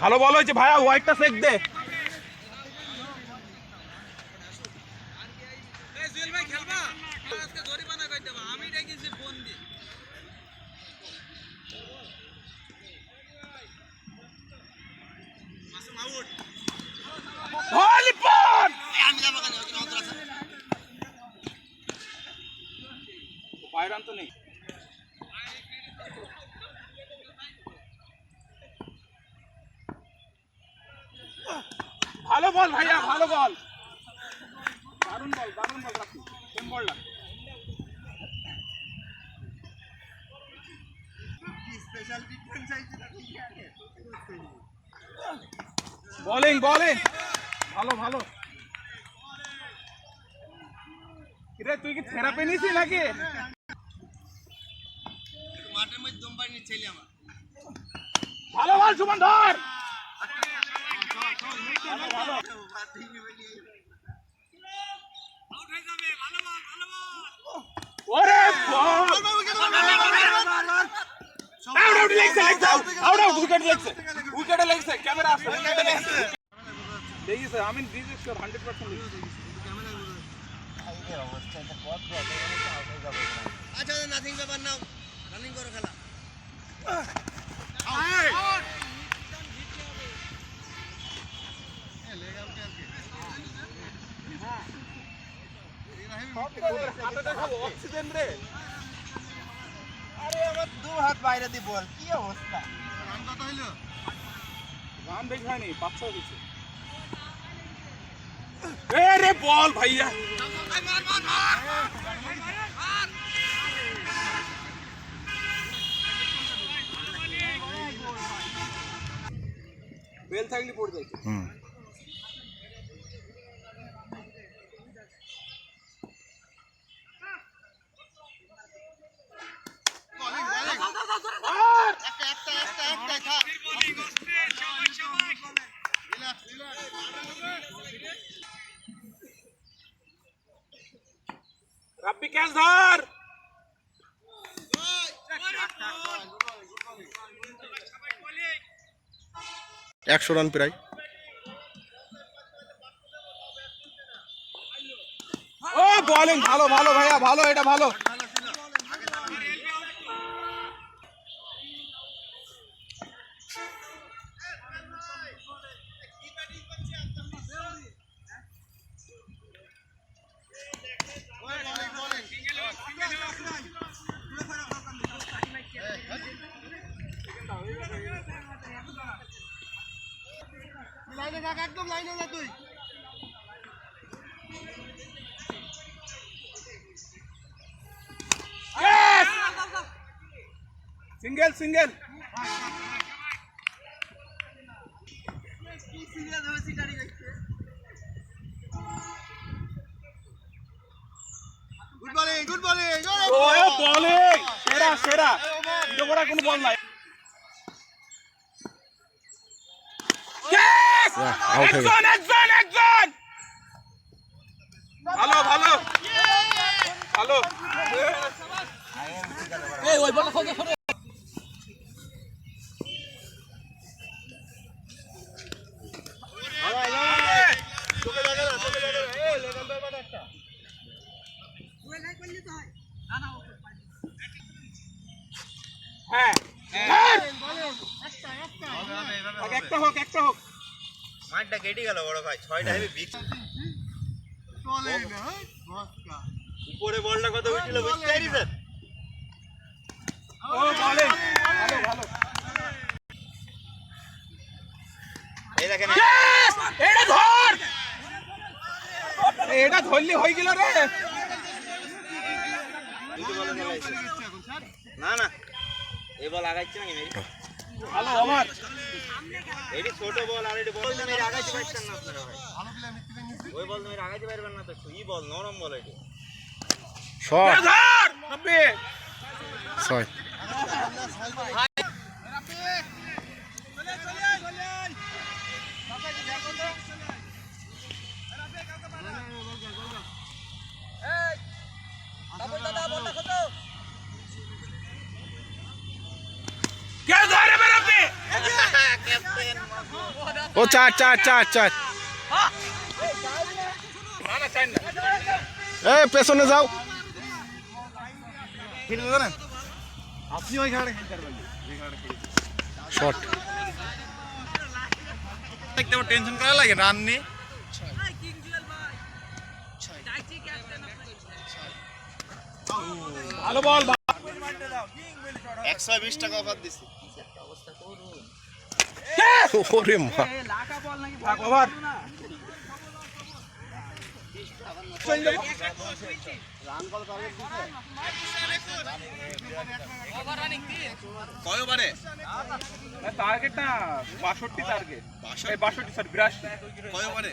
ভালো বল হয়েছে ভাইয়া হোয়াইটটা সেক দে। ভলিবল বাইরান তো নেই ভালো বল ভাইয়া ভালো বল দারুণ বল দারুণ বল রাখি কোন বলটা বোলিং বোলিং। ভালো ভালো। রে তুই কি থেরাপি নিছিস নাকি? মাঠের মধ্যে দম পানি ছেলে আমার ভালো বল সুমন ধর ওরে বল আউট আউট লেগছে লেগছে আউট আউট উইকেট লেগছে উইকেটে লেগছে ক্যামেরা আছে উইকেটে লেগছে লেগেছে আমি দিছি শিওর 100% লেগেছে আচ্ছা নাথিং ব্যাপার নাও রানিং করো খেলা হাতে দেখাবো অক্সিজেন রে আরে আমার দু হাত বাইরে দি বল কি অবস্থা? রান কত হইল রান বেশি হয়নি পাঁচ ছয় রে বল ভাইয়া। বেল থাকলে পড়ে যাইছে আর একটা একটা একটা একটা খা রিল্যাক্স রাব্বি ক্যাচ ধর। একশো রান প্রায়। ও বলেন ভালো ভালো ভাইয়া ভালো এটা ভালো। লাইনে যা তুই। সিঙ্গেল সিঙ্গেল কি serious good bowling good bowling ও বলিং সেরা সেরা। কোনো বল নাই। হয়ে গেছে। একজন একজন একজন ভালো ভালো ভালো তোকে দেখে না তোকে দেখে না এই লেগাম ব্যাপার একটা হ্যাঁ ধর। হোক, একটা হোক একটা হোক মাঠটা কেটে গেল বড় ভাই ছয়টা হেভি বিগ চলে না উপরে বলটা কত উঠছিল বুঝতে পারি স্যার ও বলিং ভালো ভালো। এই দেখেন এটা ধর! এটা ধরলি হয়ে গেল রে। দুটো বলে খেলাইছে না না। এই বল আগাইছে নাকি মেরি? ভালো আমার এটি ছোট বল আর এটি বল মেরে আগাইতে পারছেন না আপনারা ভাই। ওই বল মেরে আগাইতে পারবেন না তো ই বল নরম বল এটি। শট। ছয় ও চার চার চার চার। না না চাই এ পেছনে যাও। শর্ট টেনশন করা লাগে রান নিয়ে ভালো বল একশো বিশ টাকা অফার দিছি। ওরে মা। টার্গেট না বাষট্টি টার্গেট বাষট্টি? বিরাশি। কয় ওভারে?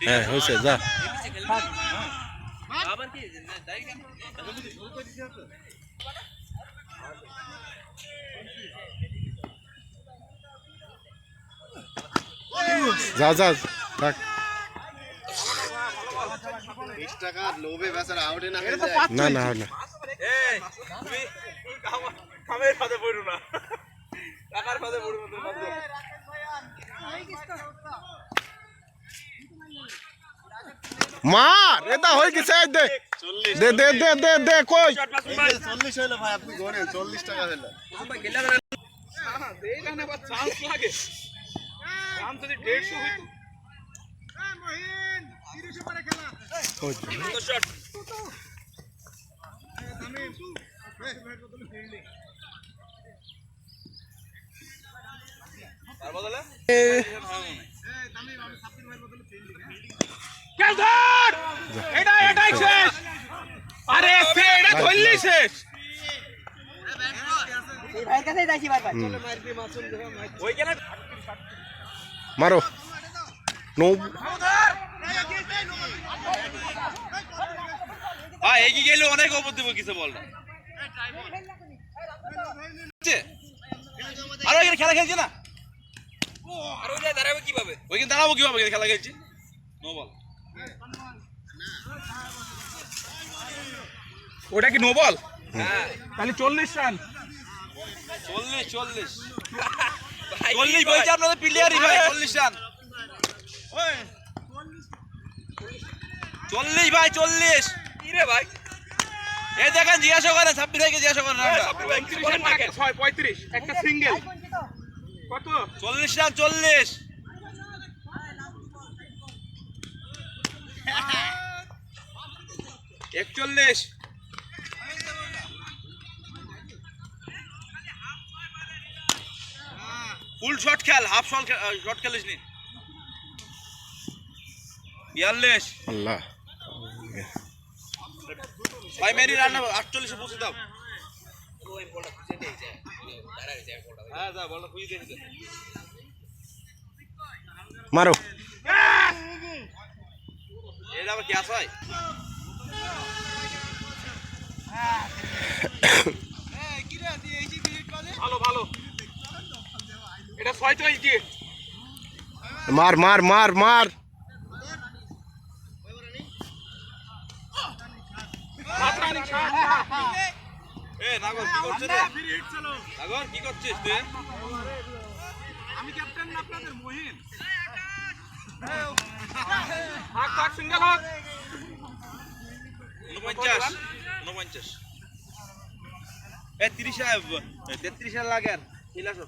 হ্যাঁ হয়েছে যা। যা যা থাক। বিশ লোভে বেচারা আউটে না না না কামের ফাঁদে পড়ো না। টাকার ফাঁদে পড়ব তোর ফাঁদে। মার এটা হয়ে গেছে দে দে দে দে দে দে কই এই যে চল্লিশ হইল ভাই আপনি গনেন চল্লিশ টাকা হইল না, দে এখানে আবার চান্স লাগে চান্স যদি দেড়শো হইতো ওই তো শট তার বদলে ক্যাচ ধর! এটা এটাই শেষ। আরে সে এটা ধরলি শেষ। ওইখানে মারো। নো। এগিয়ে গেলে অনেক অপর দেবো কিছু বল। না আর ওইখানে খেলা খেলছে না? আর দাঁড়াবে কীভাবে? ওইখানে দাঁড়াবো কীভাবে? খেলা খেলছি। No ball. ওটা কি নো বল হ্যাঁ তাহলে চল্লিশ রান। চল্লিশ চল্লিশ। চল্লিশ বলছে আপনাদের প্লেয়ারই ভাই চল্লিশ রান। চল্লিশ ভাই চল্লিশ। ভাই? এই দেখেন জিজ্ঞাসা করেন ছাব্বিশ থেকে জিজ্ঞাসা করেন ছয় পঁয়ত্রিশ একটা সিঙ্গেল কত? চল্লিশ রান চল্লিশ। একচল্লিশ। ফুল শট খেল হাফ শট শট খেলিস নি? বিয়াল্লিশ। আল্লাহ। ভাই মেরি রান্না আটচল্লিশে পৌঁছে দাও। হ্যাঁ। মারো। এটা আবার গ্যাস হয়? ভালো ভালো। এটা দিয়ে মার মার মার মার। সাত রানিং সাত এ নাগর কি করছিস কি করছিস তুই? আমি ক্যাপ্টেন আপনাদের মহিন। থাক থাক সিঙ্গেল হোক উনপঞ্চাশ উনপঞ্চাশ এ তিরিশ তেত্রিশ লাগে আর। খিলাস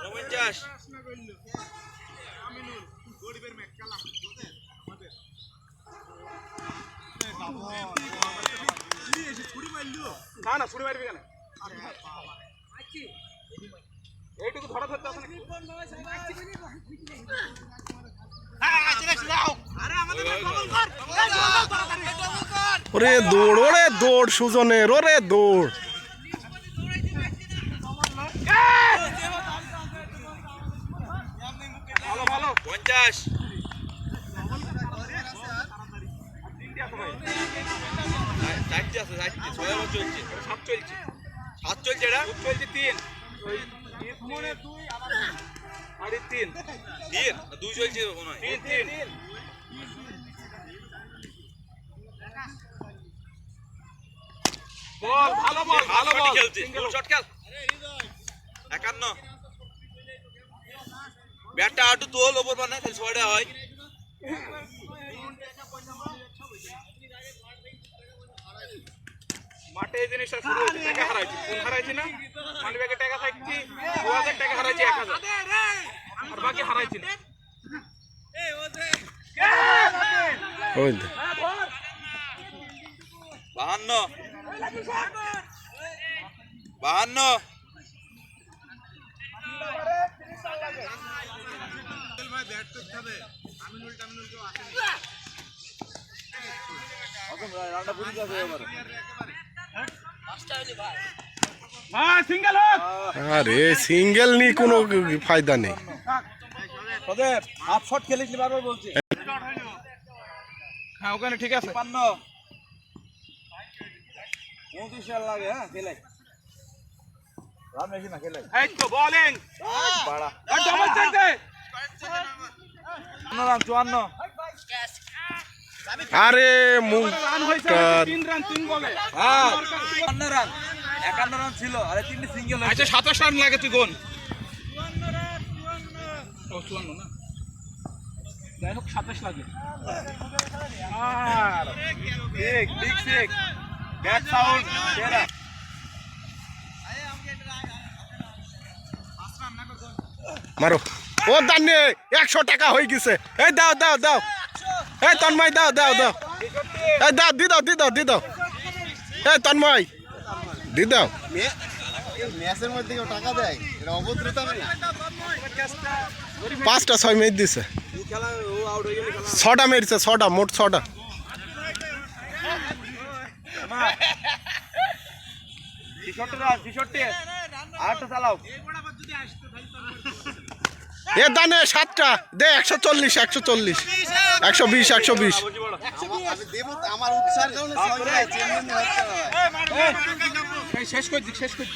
উনপঞ্চাশ না না ছুড়ে মারবি কেন? এইটুকু ধরা ধরতে আসে নাকি? ওরে দৌড় ওরে দৌড় সুজনের ওরে দৌড় পঞ্চাশ চলছে চলছে সাত চলছে চলছে তিন তিন দুই চলছে মনে হয় তিন তিন বল ভালো বল ভালো বল। খেলছে শট খেল। একান্ন। ব্যাটটা আটু তোল ওপর মানে খালি ছয়টা হয়। মাঠে এই জিনিসটা শুরু হয়েছে টাকা হারাইছি। কোন হারাইছি না? মানি ব্যাগে টাকা থাকছি দু হাজার টাকা হারাইছি এক হাজার। আর বাকি হারাইছি না। বাহান্ন। বাহান্ন। আরে সিঙ্গেল নি কোনো ফায়দা নেই। ওদের হাফ শট খেলেছিলি বারবার বলছি। হ্যাঁ ওখানে ঠিক আছে। লাগে হ্যাঁ খেলে। রান বেশি না খেলে। এই তো বোলিং বাড়া। ডবল চেক দে চুয়ান্ন রান চুয়ান্ন। আরে মুখ। তিন রান তিন বলে। হ্যাঁ। রান। একান্ন রান ছিল আরে তিনটে সিঙ্গেল আচ্ছা সাতাশ রান লাগে তুই গোন চুয়ান্ন না? যাই হোক সাতাশ লাগে। আর ঠিক ঠিক ঠিক ব্যাট সাউন্ড সেরা মারো। ও দান্নে, একশো টাকা হয়ে গেছে। এই দাও দাও দাও। এই তন্ময়, দাও দাও দাও। এই দাও, দি দাও দি দাও দি দাও। এই তন্ময়, দি দাও। পাঁচটা ছয় মেরে দিছে। ছটা মেরেছে, ছটা, মোট ছটা। এ। দানে সাতটা। দে একশো চল্লিশ একশো চল্লিশ। একশো বিশ একশো বিশ। শেষ করে শেষ করে